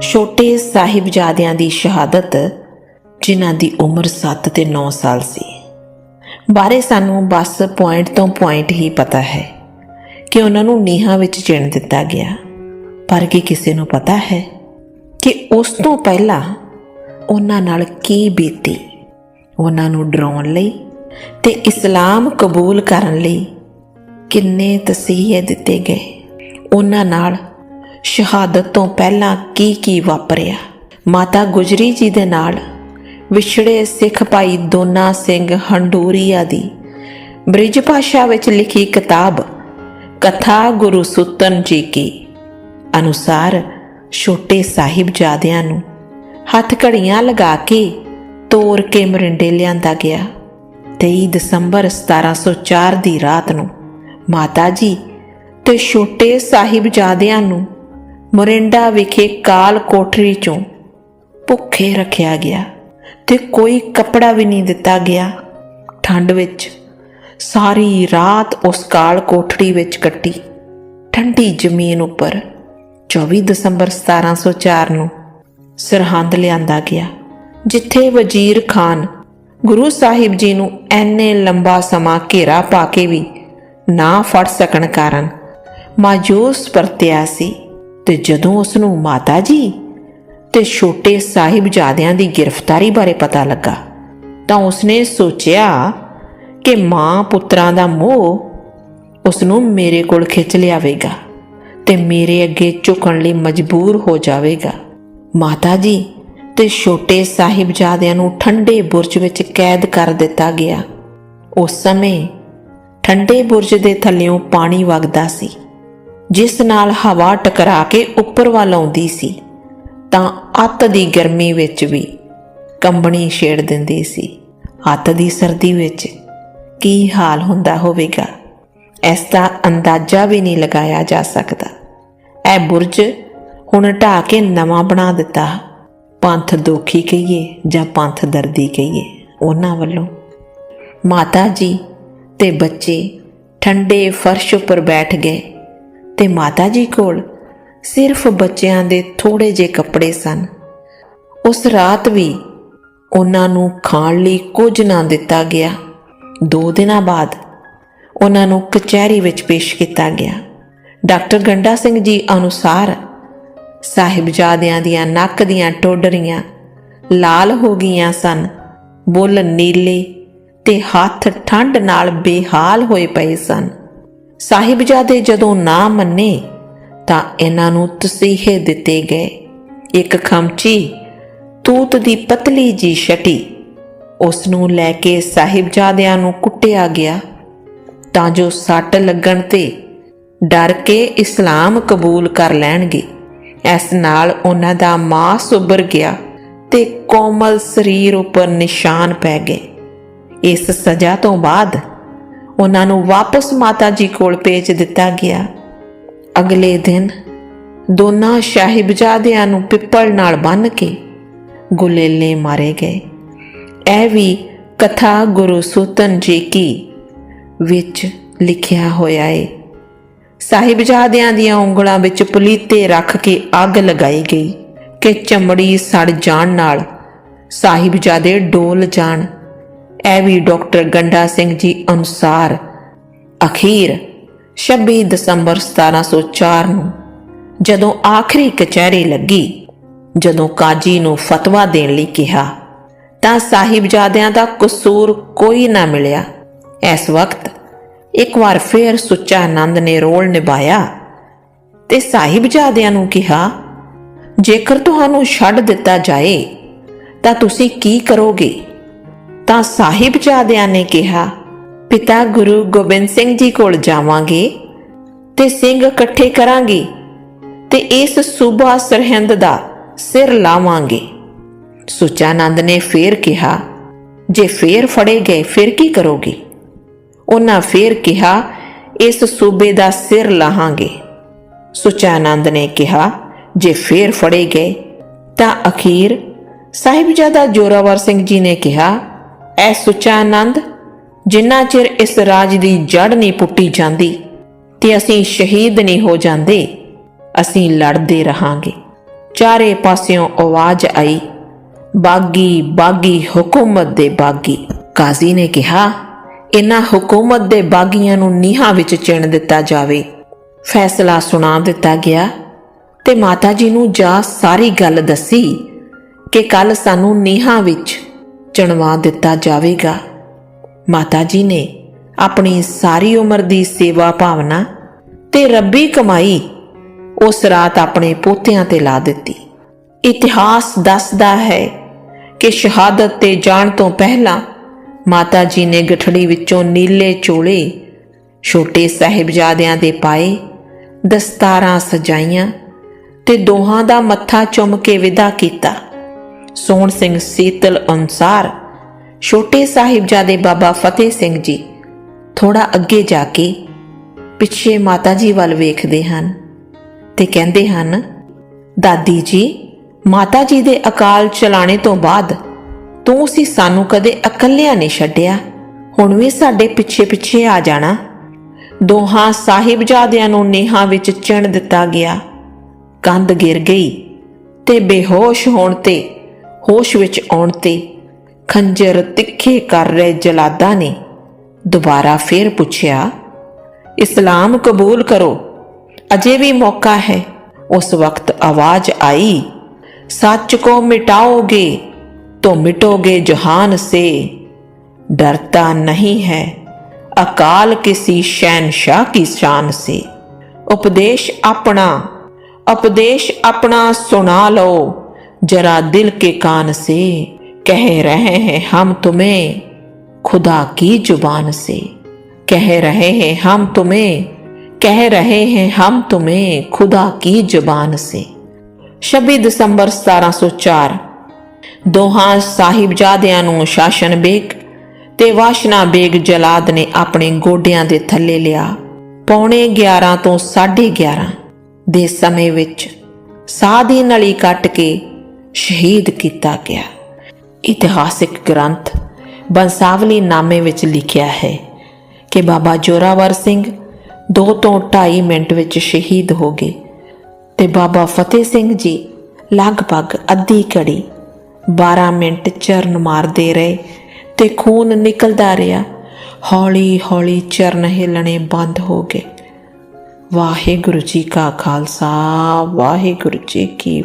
ਛੋਟੇ ਸਾਹਿਬਜ਼ਾਦਿਆਂ ਦੀ ਸ਼ਹਾਦਤ, ਜਿਨ੍ਹਾਂ ਦੀ ਉਮਰ 7 ਤੇ 9 ਸਾਲ ਸੀ। ਬਾਰੇ ਸਾਨੂੰ ਬਸ ਪੁਆਇੰਟ ਤੋਂ ਪੁਆਇੰਟ ਹੀ ਪਤਾ ਹੈ ਕਿ ਉਹਨਾਂ ਨੂੰ ਨੀਹਾਂ ਵਿੱਚ ਚਿਣ ਦਿੱਤਾ ਗਿਆ। ਪਰ ਕੀ ਕਿਸੇ ਨੂੰ ਪਤਾ ਹੈ ਕਿ ਉਸ ਤੋਂ ਪਹਿਲਾਂ ਉਹਨਾਂ ਨਾਲ ਕੀ ਬੀਤੀ? ਉਹਨਾਂ ਨੂੰ ਡਰਾਉਣ ਲਈ ਤੇ ਇਸਲਾਮ ਕਬੂਲ ਕਰਨ ਲਈ ਕਿੰਨੇ ਤਸੀਹੇ ਦਿੱਤੇ ਗਏ? ਉਹਨਾਂ ਨਾਲ ਸ਼ਹਾਦਤ ਤੋਂ ਪਹਿਲਾਂ ਕੀ ਕੀ ਵਾਪਰਿਆ? ਮਾਤਾ ਗੁਜਰੀ ਜੀ ਦੇ ਨਾਲ ਵਿਛੜੇ ਸਿੱਖ ਭਾਈ ਦੋਨਾ ਸਿੰਘ ਹੰਡੂਰੀਆ ਦੀ ਬ੍ਰਿਜ ਭਾਸ਼ਾ ਵਿੱਚ ਲਿਖੀ ਕਿਤਾਬ ਕਥਾ ਗੁਰੂ ਸੁਤਨ ਜੀ ਕੀ ਅਨੁਸਾਰ ਛੋਟੇ ਸਾਹਿਬਜ਼ਾਦਿਆਂ ਨੂੰ ਹੱਥ ਘੜੀਆਂ ਲਗਾ ਕੇ ਤੋਰ ਕੇ ਮਰਿੰਡੇ ਲਿਆਂਦਾ ਗਿਆ। 23 ਦਸੰਬਰ 1704 ਦੀ ਰਾਤ ਨੂੰ ਮਾਤਾ ਜੀ ਤੇ ਛੋਟੇ ਸਾਹਿਬਜ਼ਾਦਿਆਂ ਨੂੰ ਮੋਰਿੰਡਾ ਵਿਖੇ ਕਾਲ ਕੋਠਰੀ ਚੋਂ ਭੁੱਖੇ ਰੱਖਿਆ ਗਿਆ ਤੇ ਕੋਈ ਕੱਪੜਾ ਵੀ ਨਹੀਂ ਦਿੱਤਾ ਗਿਆ। ਠੰਡ ਵਿੱਚ ਸਾਰੀ ਰਾਤ ਉਸ ਕਾਲ ਕੋਠੜੀ ਵਿੱਚ ਕੱਟੀ। ਠੰਡੀ ਜ਼ਮੀਨ ਉੱਪਰ 24 ਦਸੰਬਰ 1704 ਨੂੰ ਸਰਹੰਦ ਲਿਆਂਦਾ ਗਿਆ, ਜਿੱਥੇ ਵਜ਼ੀਰ ਖਾਨ ਗੁਰੂ ਸਾਹਿਬ ਜੀ ਨੂੰ ਐਨੇ ਲੰਬਾ ਸਮਾਂ ਘੇਰਾ ਪਾ ਕੇ ਵੀ ਨਾ ਫੜ ਸਕਣ ਕਾਰਨ ਮਾਯੂਸ ਪਰਤਿਆ ਸੀ। ਤੇ ਜਦੋਂ ਉਸ ਨੂੰ ਮਾਤਾ ਜੀ ਤੇ ਛੋਟੇ ਸਾਹਿਬਜ਼ਾਦਿਆਂ ਦੀ ਗ੍ਰਿਫਤਾਰੀ ਬਾਰੇ ਪਤਾ ਲੱਗਾ, ਤਾਂ ਉਸਨੇ ਸੋਚਿਆ ਕਿ ਮਾਂ ਪੁੱਤਰਾਂ ਦਾ ਮੋਹ ਉਸ ਨੂੰ ਮੇਰੇ ਕੋਲ ਖਿੱਚ ਲਿਆਵੇਗਾ ਤੇ ਮੇਰੇ ਅੱਗੇ ਝੁਕਣ ਲਈ ਮਜਬੂਰ ਹੋ ਜਾਵੇਗਾ। ਮਾਤਾ ਜੀ ਤੇ ਛੋਟੇ ਸਾਹਿਬਜ਼ਾਦਿਆਂ ਨੂੰ ਠੰਡੇ ਬੁਰਜ ਵਿੱਚ ਕੈਦ ਕਰ ਦਿੱਤਾ ਗਿਆ। ਉਸ ਸਮੇਂ ਠੰਡੇ ਬੁਰਜ ਦੇ ਥੱਲਿਓਂ ਪਾਣੀ ਵਗਦਾ ਸੀ। ਜਿਸ ਨਾਲ ਹਵਾ ਟਕਰਾ ਕੇ ਉੱਪਰ ਵੱਲ ਆਉਂਦੀ ਸੀ, ਤਾਂ ਅੱਤ ਦੀ ਗਰਮੀ ਵਿੱਚ ਵੀ ਕੰਬਣੀ ਛੇੜ ਦਿੰਦੀ ਸੀ। ਅੱਤ ਦੀ ਸਰਦੀ ਵਿੱਚ ਕੀ ਹਾਲ ਹੁੰਦਾ ਹੋਵੇਗਾ? ਇਸ ਦਾ ਅੰਦਾਜ਼ਾ ਵੀ ਨਹੀਂ ਲਗਾਇਆ ਜਾ ਸਕਦਾ। ਇਹ ਬੁਰਜ ਹੁਣ ਢਾਹ ਕੇ ਨਵਾਂ ਬਣਾ ਦਿੱਤਾ। ਪੰਥ ਦੋਖੀ ਕਹੀਏ ਜਾਂ ਪੰਥ ਦਰਦੀ ਕਹੀਏ, ਉਹਨਾਂ ਵੱਲੋਂ। ਮਾਤਾ ਜੀ ਤੇ ਬੱਚੇ ਠੰਡੇ ਫਰਸ਼ ਉੱਪਰ ਬੈਠ ਗਏ। ਤੇ ਮਾਤਾ ਜੀ ਕੋਲ ਸਿਰਫ ਬੱਚਿਆਂ ਦੇ ਥੋੜੇ ਜਿਹੇ ਕੱਪੜੇ ਸਨ। ਉਸ ਰਾਤ ਵੀ ਉਹਨਾਂ ਨੂੰ ਖਾਣ ਲਈ ਕੁਝ ਨਾ ਦਿੱਤਾ ਗਿਆ। ਦੋ ਦਿਨਾਂ ਬਾਅਦ ਉਹਨਾਂ ਨੂੰ ਕਚਹਿਰੀ ਵਿੱਚ ਪੇਸ਼ ਕੀਤਾ ਗਿਆ। ਡਾਕਟਰ ਗੰਡਾ ਸਿੰਘ ਜੀ ਅਨੁਸਾਰ ਸਾਹਿਬਜ਼ਾਦਿਆਂ ਦੀਆਂ ਨੱਕ ਦੀਆਂ ਟੋਡਰੀਆਂ ਲਾਲ ਹੋ ਗਈਆਂ ਸਨ, ਬੁੱਲ ਨੀਲੇ ਤੇ ਹੱਥ ਠੰਡ ਨਾਲ ਬੇਹਾਲ ਹੋਏ ਪਏ ਸਨ। ਸਾਹਿਬਜ਼ਾਦੇ ਜਦੋਂ ਨਾ ਮੰਨੇ, ਤਾਂ ਇਹਨਾਂ ਨੂੰ ਤਸੀਹੇ ਦਿੱਤੇ ਗਏ। ਇੱਕ ਖਮਚੀ, ਤੂਤ ਦੀ ਪਤਲੀ ਜੀ ਛਟੀ ਉਸ ਨੂੰ ਲੈ ਕੇ ਸਾਹਿਬਜ਼ਾਦਿਆਂ ਨੂੰ ਕੁੱਟਿਆ ਗਿਆ। ਤਾਂ ਜੋ ਸੱਟ ਲੱਗਣ ਤੇ ਡਰ ਕੇ ਇਸਲਾਮ ਕਬੂਲ ਕਰ ਲੈਣਗੇ। ਇਸ ਨਾਲ ਉਹਨਾਂ ਦਾ ਮਾਸ ਉੱਭਰ ਗਿਆ ਤੇ ਕੋਮਲ ਸਰੀਰ ਉੱਪਰ ਨਿਸ਼ਾਨ ਪੈ ਗਏ। ਇਸ ਸਜ਼ਾ ਤੋਂ ਬਾਅਦ ਉਹਨਾਂ ਨੂੰ ਵਾਪਸ ਮਾਤਾ ਜੀ ਕੋਲ ਭੇਜ ਦਿੱਤਾ ਗਿਆ। ਅਗਲੇ ਦਿਨ ਦੋਨਾਂ ਸਾਹਿਬਜ਼ਾਦਿਆਂ ਨੂੰ ਪਿੱਪਲ ਨਾਲ ਬੰਨ੍ਹ ਕੇ ਗੁਲੇਲੇ ਮਾਰੇ ਗਏ। ਇਹ ਵੀ ਕਥਾ ਗੁਰੂ ਸੂਤਨ ਜੀ ਕੀ ਵਿੱਚ ਲਿਖਿਆ ਹੋਇਆ ਏ। ਸਾਹਿਬਜ਼ਾਦਿਆਂ ਦੀਆਂ ਉਂਗਲਾਂ ਵਿੱਚ ਪਲੀਤੇ ਰੱਖ ਕੇ ਅੱਗ ਲਗਾਈ ਗਈ ਕਿ ਚਮੜੀ ਸੜ ਜਾਣ ਨਾਲ ਸਾਹਿਬਜ਼ਾਦੇ ਡੋਲ ਜਾਣ ਇਹ ਵੀ ਡਾਕਟਰ ਗੰਡਾ ਸਿੰਘ ਜੀ ਅਨੁਸਾਰ, ਅਖੀਰ 26 ਦਸੰਬਰ 1704 ਨੂੰ ਜਦੋਂ ਆਖਰੀ ਕਚਹਿਰੀ ਲੱਗੀ, ਜਦੋਂ ਕਾਜੀ ਨੂੰ ਫਤਵਾ ਦੇਣ ਲਈ ਕਿਹਾ, ਤਾਂ ਸਾਹਿਬਜ਼ਾਦਿਆਂ ਦਾ ਕਸੂਰ ਕੋਈ ਨਾ ਮਿਲਿਆ। ਇਸ ਵਕਤ ਇੱਕ ਵਾਰ ਫੇਰ ਸੁੱਚਾ ਆਨੰਦ ਨੇ ਰੋਲ ਨਿਭਾਇਆ ਤੇ ਸਾਹਿਬਜ਼ਾਦਿਆਂ ਨੂੰ ਕਿਹਾ, ਜੇਕਰ ਤੁਹਾਨੂੰ ਛੱਡ ਦਿੱਤਾ ਜਾਏ, ਤਾਂ ਤੁਸੀਂ ਕੀ ਕਰੋਗੇ? ਤਾਂ ਸਾਹਿਬਜ਼ਾਦਿਆਂ ਨੇ ਕਿਹਾ, ਪਿਤਾ ਗੁਰੂ ਗੋਬਿੰਦ ਸਿੰਘ ਜੀ ਕੋਲ ਜਾਵਾਂਗੇ ਤੇ ਸਿੰਘ ਇਕੱਠੇ ਕਰਾਂਗੇ ਤੇ ਇਸ ਸੂਬਾ ਸਰਹਿੰਦ ਦਾ ਸਿਰ ਲਾਵਾਂਗੇ। ਸੁਚਾਨੰਦ ਨੇ ਫੇਰ ਕਿਹਾ, ਜੇ ਫੇਰ ਫੜੇ ਗਏ, ਫਿਰ ਕੀ ਕਰੋਗੇ? ਉਹਨਾਂ ਫੇਰ ਕਿਹਾ, ਇਸ ਸੂਬੇ ਦਾ ਸਿਰ ਲਾਹਾਂਗੇ। ਸੁਚਾਨੰਦ ਨੇ ਕਿਹਾ, ਜੇ ਫੇਰ ਫੜੇ ਗਏ, ਤਾਂ ਅਖੀਰ ਸਾਹਿਬਜ਼ਾਦਾ ਜੋਰਾਵਰ ਸਿੰਘ ਜੀ ਨੇ ਕਿਹਾ ਐ ਸੁਚਾਨੰਦ, ਜਿੰਨਾ ਚਿਰ ਇਸ ਰਾਜ ਦੀ ਜੜ ਨਹੀਂ ਪੁੱਟੀ ਜਾਂਦੀ ਤੇ ਅਸੀਂ ਸ਼ਹੀਦ ਨਹੀਂ ਹੋ ਜਾਂਦੇ, ਅਸੀਂ ਲੜਦੇ ਰਹਾਂਗੇ। ਚਾਰੇ ਪਾਸਿਓਂ ਆਵਾਜ਼ ਆਈ, ਬਾਗੀ ਬਾਗੀ, ਹੁਕੂਮਤ ਦੇ ਬਾਗੀ। ਕਾਜ਼ੀ ਨੇ ਕਿਹਾ ਇਹਨਾਂ ਹੁਕੂਮਤ ਦੇ ਬਾਗੀਆਂ ਨੂੰ ਨੀਹਾਂ ਵਿੱਚ ਚਿਣ ਦਿੱਤਾ ਜਾਵੇ। ਫੈਸਲਾ ਸੁਣਾ ਦਿੱਤਾ ਗਿਆ ਤੇ ਮਾਤਾ ਜੀ ਨੂੰ ਜਾ ਸਾਰੀ ਗੱਲ ਦੱਸੀ ਕਿ ਕੱਲ ਸਾਨੂੰ ਨੀਹਾਂ ਵਿੱਚ ਚਣਵਾ ਦਿੱਤਾ ਜਾਵੇਗਾ। ਮਾਤਾ ਜੀ ਨੇ ਆਪਣੀ ਸਾਰੀ ਉਮਰ ਦੀ ਸੇਵਾ ਭਾਵਨਾ ਤੇ ਰੱਬੀ ਕਮਾਈ ਉਸ ਰਾਤ ਆਪਣੇ ਪੋਤਿਆਂ ਤੇ ਲਾ ਦਿੱਤੀ। ਇਤਿਹਾਸ ਦੱਸਦਾ ਹੈ ਕਿ ਸ਼ਹਾਦਤ ਤੇ ਜਾਣ ਤੋਂ ਪਹਿਲਾਂ ਮਾਤਾ ਜੀ ਨੇ ਗਠੜੀ ਵਿੱਚੋਂ ਨੀਲੇ ਚੋਲੇ, ਛੋਟੇ ਸਾਹਿਬਜ਼ਾਦਿਆਂ ਦੇ ਪਾਏ, ਦਸਤਾਰਾਂ ਸਜਾਈਆਂ ਤੇ ਦੋਹਾਂ ਦਾ ਮੱਥਾ ਚੁੰਮ ਕੇ ਵਿਦਾ ਕੀਤਾ। ਸੋਹਣ ਸਿੰਘ ਸੀਤਲ ਅਨਸਾਰ, ਛੋਟੇ ਸਾਹਿਬਜ਼ਾਦੇ ਬਾਬਾ ਫਤਿਹ ਸਿੰਘ ਜੀ ਥੋੜਾ ਅੱਗੇ ਜਾ ਕੇ ਪਿੱਛੇ ਮਾਤਾ ਜੀ ਵੱਲ ਵੇਖਦੇ ਹਨ ਤੇ ਕਹਿੰਦੇ ਹਨ, ਦਾਦੀ ਜੀ ਮਾਤਾ ਜੀ ਦੇ ਅਕਾਲ ਚਲਾਣੇ ਤੋਂ ਬਾਅਦ ਤੂੰ ਸੀ ਸਾਨੂੰ ਕਦੇ ਇਕੱਲਿਆਂ ਨਹੀਂ ਛੱਡਿਆ। ਹੁਣ ਵੀ ਸਾਡੇ ਪਿੱਛੇ ਪਿੱਛੇ ਆ ਜਾਣਾ। ਦੋਹਾਂ ਸਾਹਿਬਜ਼ਾਦਿਆਂ ਨੂੰ ਨੀਹਾਂ ਵਿੱਚ ਚਿਣ ਦਿੱਤਾ ਗਿਆ। ਕੰਧ ਗਿਰ ਗਈ ਤੇ ਬੇਹੋਸ਼ ਹੋਣ ਤੇ ਹੋਸ਼ ਵਿੱਚ ਆਉਣ ਤੇ ਖੰਜਰ ਤਿੱਖੇ ਕਰ ਰਹੇ ਜਲਾਦਾ ਨੇ ਦੁਬਾਰਾ ਫੇਰ ਪੁੱਛਿਆ ਇਸਲਾਮ ਕਬੂਲ ਕਰੋ ਅਜੇ ਵੀ ਮੌਕਾ ਹੈ ਉਸ ਵਕਤ ਆਵਾਜ਼ ਆਈ सच को मिटाओगे तो मिटोगे जहान से डरता नहीं है अकाल किसी शहनशाह की शान से उपदेश अपना उपदेश अपना सुना लो जरा दिल के कान से कह रहे हैं हम तुम्हें खुदा की जुबान से कह रहे हैं हम तुम्हें कह रहे हैं हम तुम्हें खुदा की जुबान से 26 ਦਸੰਬਰ 1704 ਦੋਹਾਂ ਸਾਹਿਬਜ਼ਾਦਿਆਂ ਨੂੰ ਸ਼ਾਸਨ ਬੇਗ ਤੇ ਵਾਸ਼ਨਾ ਬੇਗ ਜਲਾਦ ਨੇ ਆਪਣੇ ਗੋਡਿਆਂ ਦੇ ਥੱਲੇ ਲਿਆ ਪੌਣੇ 11 ਤੋਂ 11:30 ਦੇ ਸਮੇਂ ਵਿੱਚ ਸਾਹ ਦੀ ਨਲੀ ਕੱਟ ਕੇ ਸ਼ਹੀਦ ਕੀਤਾ ਗਿਆ। ਇਤਿਹਾਸਿਕ ਗ੍ਰੰਥ ਬੰਸਾਵਲੀ ਨਾਮੇ ਵਿੱਚ ਲਿਖਿਆ ਹੈ ਕਿ ਬਾਬਾ ਜੋਰਾਵਰ ਸਿੰਘ 2 ਤੋਂ 2.5 ਮਿੰਟ ਵਿੱਚ ਸ਼ਹੀਦ ਹੋ ਗਏ ਤੇ ਬਾਬਾ ਫਤਿਹ ਸਿੰਘ ਜੀ ਲਗਭਗ ਅੱਧੀ ਘੜੀ 12 ਮਿੰਟ ਚਰਨ ਮਾਰਦੇ ਰਹੇ ਤੇ ਖੂਨ ਨਿਕਲਦਾ ਰਿਹਾ। ਹੌਲੀ ਹੌਲੀ ਚਰਨ ਹਿਲਣੇ ਬੰਦ ਹੋ ਗਏ। ਵਾਹਿਗੁਰੂ ਜੀ ਕਾ ਖਾਲਸਾ, ਵਾਹਿਗੁਰੂ ਜੀ ਕੀ